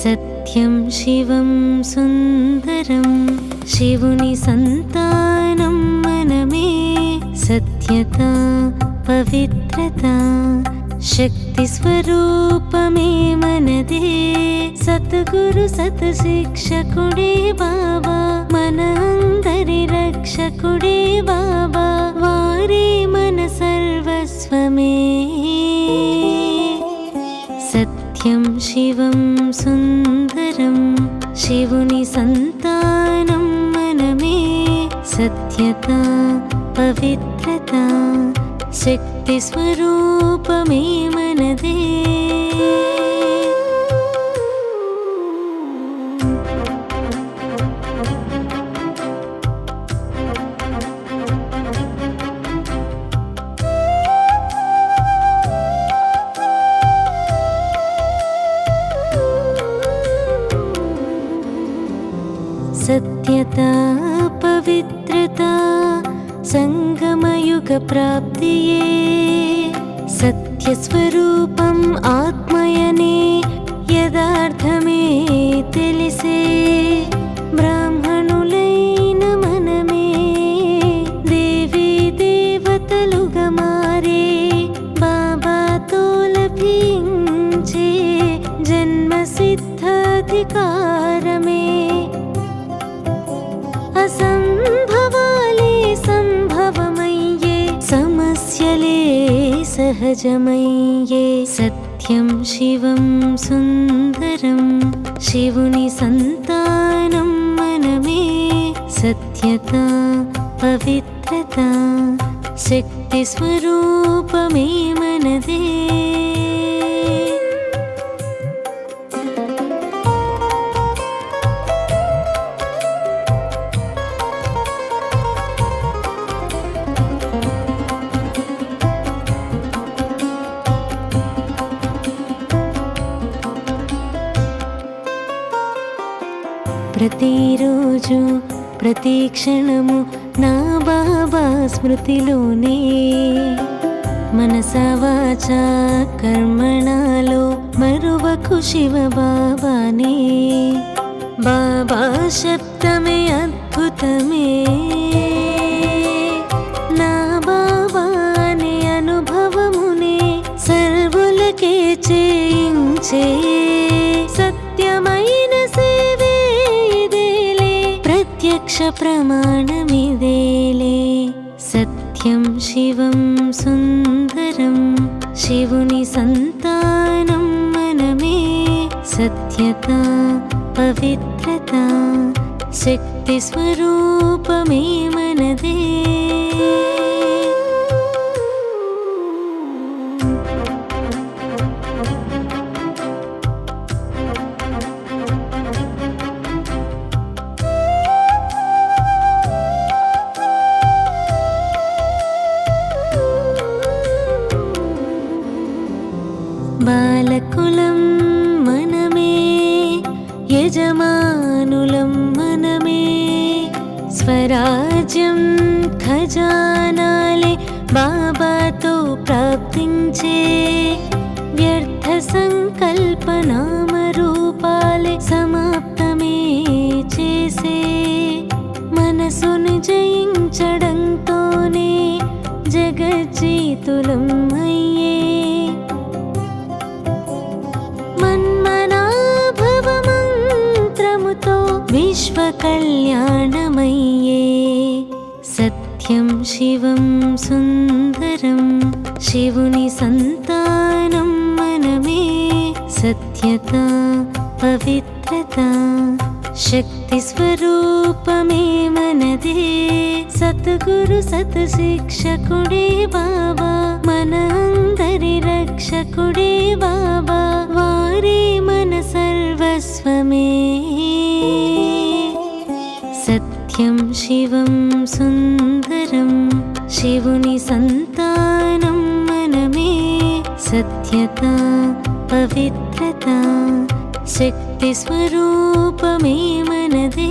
సత్యం శివం సుందరం శివుని సంతానం మనమే సత్యత పవిత్రత శక్తి స్వరూపమే మనదే సద్గురు సత్శిక్షకుడే బాబా మన అందరి రక్షకుడే బాబా వారే మన సర్వస్వమే సత్యం శివం సుందరం శివుని సంతానం మనమే సత్యత పవిత్రత శక్తి స్వరూపమే సత్యత పవిత్రత సంగమయుగ ప్రాప్తియే సత్యస్వరూపం ఆత్మయనే యథార్థమే తెలిసే బ్రాహ్మణులైన మనమే దేవీ దేవతలుగా మారే బాబాతో లభించే జన్మ సహజమయ్యే సత్యం శివం సుందరం. శివుని సంతానం మనమే. సత్యత పవిత్రత. శక్తి స్వరూపమే ప్రతిరోజు ప్రతి క్షణము నా బాబా స్మృతిలోనే. మనస వాచ కర్మణాలో మరువకు శివ బాబానే. బాబా శబ్దమే అద్భుతమే. నా బాబాని అనుభవమునే సర్వులకే చేయించే. ప్రత్యక్ష ప్రమాణమిదేలే సత్యం శివం సుందరం శివుని సంతానం మనమే. సత్యత పవిత్రత శక్తి యజమానులం మనమే. స్వరాజ్యం ఖజానాలే బాబాతో ప్రాప్తించే. వ్యర్థ సంకల్పనామ రూపాలే సమాప్తమే చేసే. మనసును జయించడంతోనే మంత్రముతో విశ్వ కళ్యాణమయ్యే సత్యం శివం సుందరం శివుని సంతానం మనమే సత్యత పవిత్రత శక్తి స్వరూపమే మనదే సద్గురు సత్ శిక్షకుడే బాబా మన అందరి రక్షకుడే శివం సుందరం శివుని సంతానం మనమే సత్యత పవిత్రత శక్తి స్వరూపమే మనదే